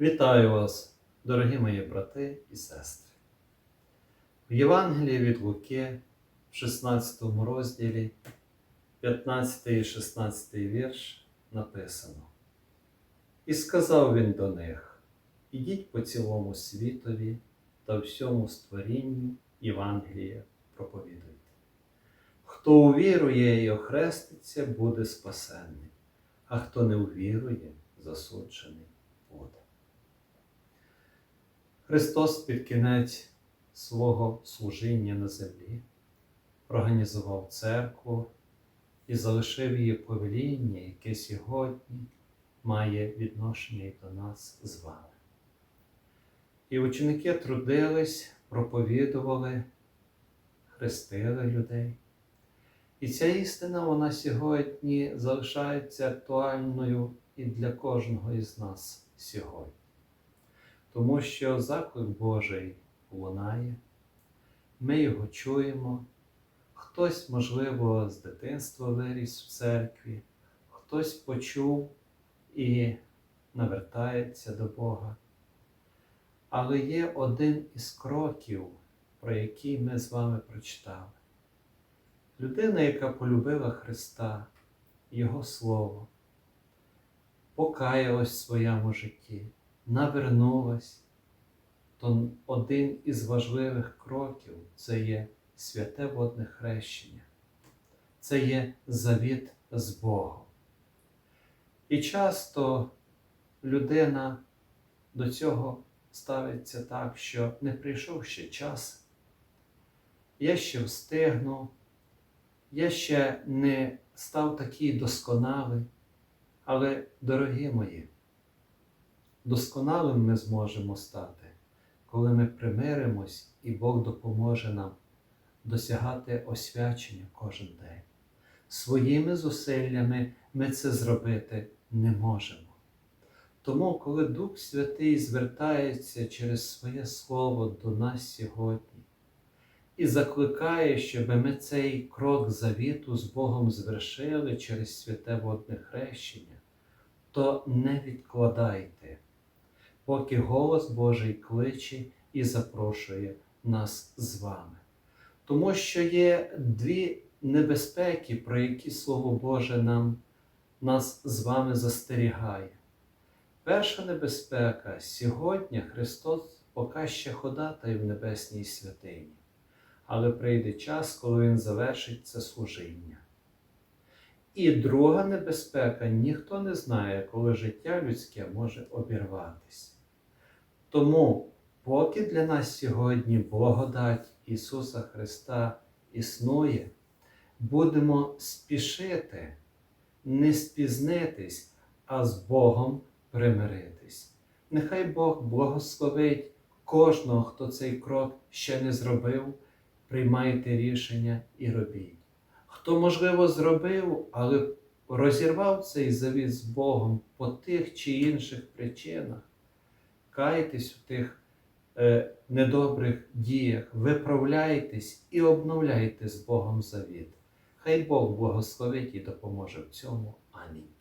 Вітаю вас, дорогі мої брати і сестри. В Євангелії від Луки, в 16 розділі, 15 і 16 вірш написано. І сказав він до них: Ідіть по цілому світові та всьому створінню Євангелія проповідуйте. Хто увірує і охреститься, буде спасенний, а хто не увірує, засуджений. Христос під кінець свого служіння на землі організував церкву і залишив її повеління, яке сьогодні має відношення і до нас з вами. І ученики трудились, проповідували, хрестили людей. І ця істина вона сьогодні залишається актуальною і для кожного із нас сьогодні. Тому що заклик Божий лунає, ми його чуємо, хтось, можливо, з дитинства виріс в церкві, хтось почув і навертається до Бога. Але є один із кроків, про який ми з вами прочитали. Людина, яка полюбила Христа, Його Слово, покаялась в своєму житті, навернулась, то один із важливих кроків це є святе водне хрещення, це є завіт з Богом. І часто людина до цього ставиться так, що не прийшов ще час, я ще встигну, я ще не став такий досконалий, але, дорогі мої, досконалим ми зможемо стати, коли ми примиримось і Бог допоможе нам досягати освячення кожен день. Своїми зусиллями ми це зробити не можемо. Тому, коли Дух Святий звертається через своє Слово до нас сьогодні і закликає, щоб ми цей крок завіту з Богом звершили через святе водне хрещення, то не відкладайте, поки голос Божий кличе і запрошує нас з вами. Тому що є дві небезпеки, про які Слово Боже нам нас з вами застерігає. Перша небезпека сьогодні Христос поки ще ходатай в небесній святині, але прийде час, коли Він завершить це служіння. І друга небезпека ніхто не знає, коли життя людське може обірватися. Тому, поки для нас сьогодні благодать Ісуса Христа існує, будемо спішити, не спізнитись, а з Богом примиритись. Нехай Бог благословить кожного, хто цей крок ще не зробив, приймайте рішення і робіть. Хто, можливо, зробив, але розірвав цей завіт з Богом по тих чи інших причинах, кайтесь у тих е, недобрих діях, виправляйтесь і обновляйте з Богом завіт. Хай Бог благословить і допоможе в цьому. Амінь.